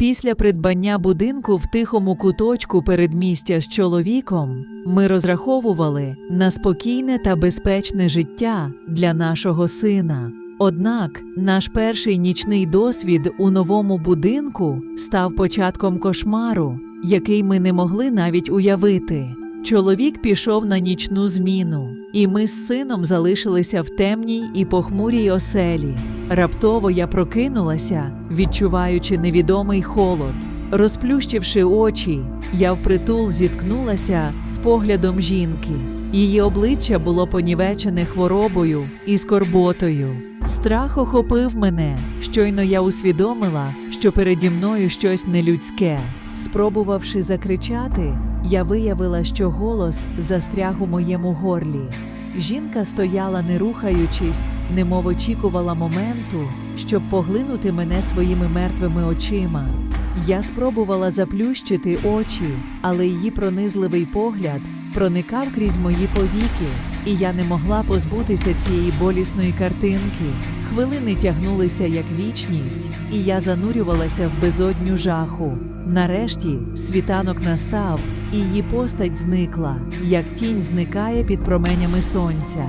Після придбання будинку в тихому куточку передмістя з чоловіком ми розраховували на спокійне та безпечне життя для нашого сина. Однак наш перший нічний досвід у новому будинку став початком кошмару, який ми не могли навіть уявити. Чоловік пішов на нічну зміну, і ми з сином залишилися в темній і похмурій оселі. Раптово я прокинулася, відчуваючи невідомий холод. Розплющивши очі, я впритул зіткнулася з поглядом жінки. Її обличчя було понівечене хворобою і скорботою. Страх охопив мене. Щойно я усвідомила, що переді мною щось нелюдське. Спробувавши закричати, я виявила, що голос застряг у моєму горлі. Жінка стояла, не рухаючись, немов очікувала моменту, щоб поглинути мене своїми мертвими очима. Я спробувала заплющити очі, але її пронизливий погляд проникав крізь мої повіки, і я не могла позбутися цієї болісної картинки. Хвилини тягнулися як вічність, і я занурювалася в безодню жаху. Нарешті світанок настав, і її постать зникла, як тінь зникає під променями сонця.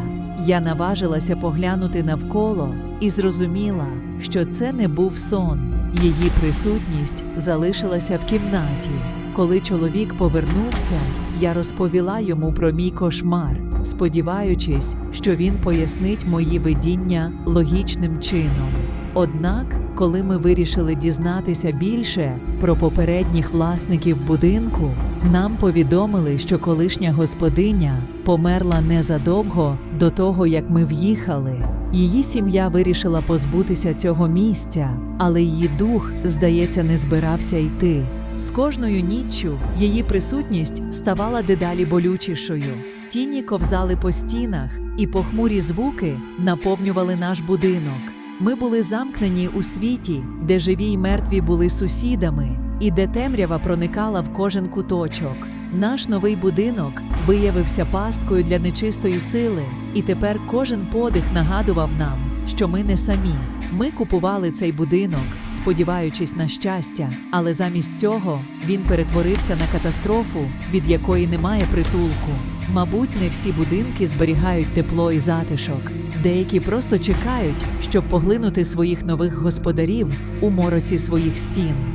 Я наважилася поглянути навколо і зрозуміла, що це не був сон. Її присутність залишилася в кімнаті. Коли чоловік повернувся, я розповіла йому про мій кошмар, сподіваючись, що він пояснить мої видіння логічним чином. Однак, коли ми вирішили дізнатися більше про попередніх власників будинку, нам повідомили, що колишня господиня померла незадовго до того, як ми в'їхали. Її сім'я вирішила позбутися цього місця, але її дух, здається, не збирався йти. З кожною ніччю її присутність ставала дедалі болючішою. Тіні ковзали по стінах, і похмурі звуки наповнювали наш будинок. Ми були замкнені у світі, де живі й мертві були сусідами, і де темрява проникала в кожен куточок. Наш новий будинок виявився пасткою для нечистої сили, і тепер кожен подих нагадував нам, що ми не самі. Ми купували цей будинок, сподіваючись на щастя, але замість цього він перетворився на катастрофу, від якої немає притулку. Мабуть, не всі будинки зберігають тепло і затишок. Деякі просто чекають, щоб поглинути своїх нових господарів у мороці своїх стін.